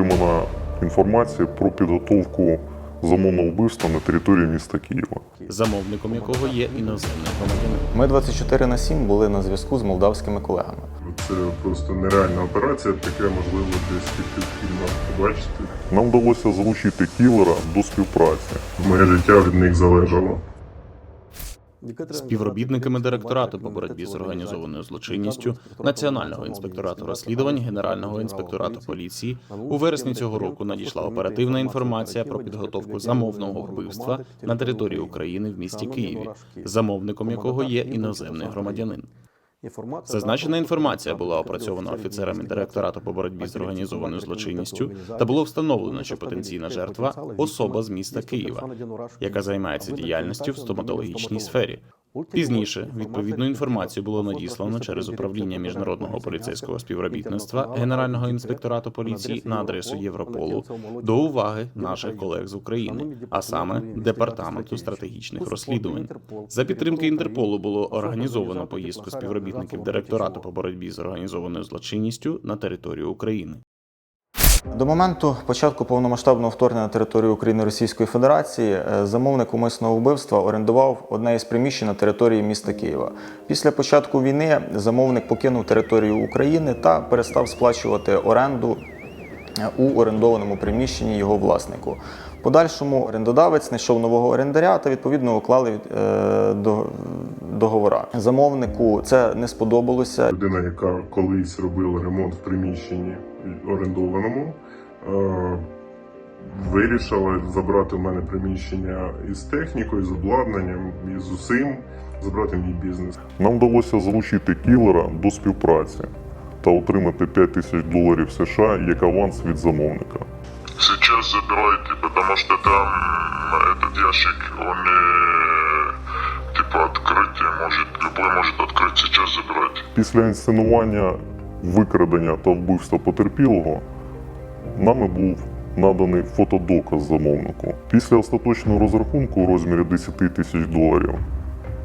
отримана інформація про підготовку замовного вбивства на території міста Києва. замовником якого є іноземний громадянин. Ми 24 на 7 були на зв'язку з молдавськими колегами. Це просто нереальна операція, таке можливо десь тільки в фільмах побачити. Нам вдалося залучити кілера до співпраці. Моє життя від них залежало. Співробітниками директорату по боротьбі з організованою злочинністю, Національного інспекторату розслідувань, Генерального інспекторату поліції. у вересні цього року надійшла оперативна інформація про підготовку замовного вбивства на території України в місті Києві, замовником якого є іноземний громадянин. Зазначена інформація була опрацьована офіцерами директорату по боротьбі з організованою злочинністю та було встановлено, що потенційна жертва особа з міста Києва, яка займається діяльністю в стоматологічній сфері. Пізніше відповідну інформацію було надіслано через управління міжнародного поліцейського співробітництва Генерального інспекторату поліції на адресу Європолу до уваги наших колег з України, а саме департаменту стратегічних розслідувань. За підтримки Інтерполу було організовано поїздку співробітників директорату по боротьбі з організованою злочинністю на територію України. До моменту початку повномасштабного вторгнення на територію України Російської Федерації е, замовник умисного вбивства орендував одне із приміщень на території міста Києва. Після початку війни замовник покинув територію України та перестав сплачувати оренду е, у орендованому приміщенні його власнику. Подальшому орендодавець знайшов нового орендаря та відповідно уклали е, до- договора. Замовнику це не сподобалося. Людина, яка колись робила ремонт в приміщенні орендованому, е, вирішила забрати в мене приміщення із технікою, з обладнанням, і з усім, забрати мій бізнес. Нам вдалося залучити кілера до співпраці та отримати 5 тисяч доларів США як аванс від замовника. Сейчас забирайте, потому что там этот ящик, он э, типа открытие может, любой может открыть, сейчас забирайте. Після інсценування викрадення та вбивства потерпілого нами був наданий фотодоказ замовнику. Після остаточного розрахунку у розмірі 10 тисяч доларів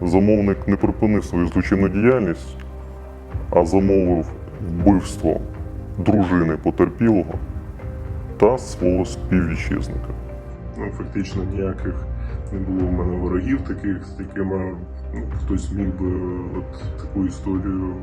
замовник не припинив свою злочинну діяльність, а замовив вбивство дружини потерпілого та свого співвітчизника. Ну, фактично ніяких не було в мене ворогів таких, з якими ну, хтось міг би от таку історію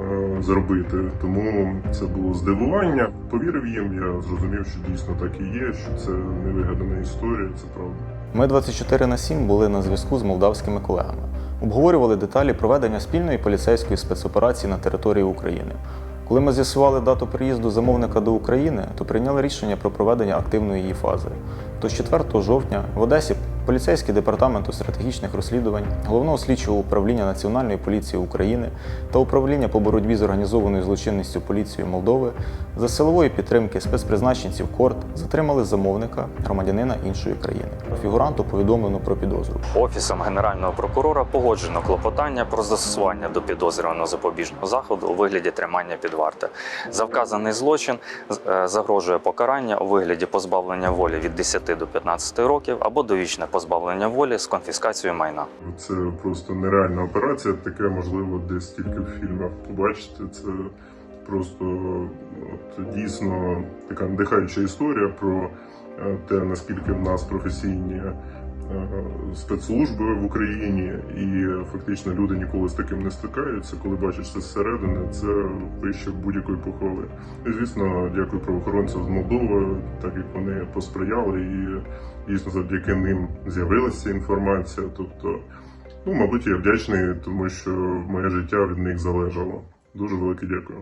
е, зробити. Тому це було здивування. Повірив їм, я зрозумів, що дійсно так і є, що це не вигадана історія, це правда. Ми 24 на 7 були на зв'язку з молдавськими колегами. Обговорювали деталі проведення спільної поліцейської спецоперації на території України. Коли ми з'ясували дату приїзду замовника до України, то прийняли рішення про проведення активної її фази. Тож 4 жовтня в Одесі поліцейський департаменту стратегічних розслідувань, головного слідчого управління Національної поліції України та управління по боротьбі з організованою злочинністю поліції Молдови за силової підтримки спецпризначенців КОРТ затримали замовника громадянина іншої країни. Фігуранту повідомлено про підозру. Офісом генерального прокурора погоджено клопотання про застосування до підозрюваного запобіжного заходу у вигляді тримання під вартою. За вказаний злочин е, загрожує покарання у вигляді позбавлення волі від 10 до 15 років або довічне позбавлення волі з конфіскацією майна. Це просто нереальна операція. Таке можливо десь тільки в фільмах побачити. Це просто от, дійсно така надихаюча історія про е, те, наскільки в нас професійні спецслужби в Україні, і фактично люди ніколи з таким не стикаються. Коли бачиш це зсередини, це вище будь-якої похвали. І звісно, дякую правоохоронцям з Молдови, так як вони посприяли, і дійсно завдяки ним з'явилася інформація. Тобто, ну мабуть, я вдячний, тому що моє життя від них залежало. Дуже велике дякую.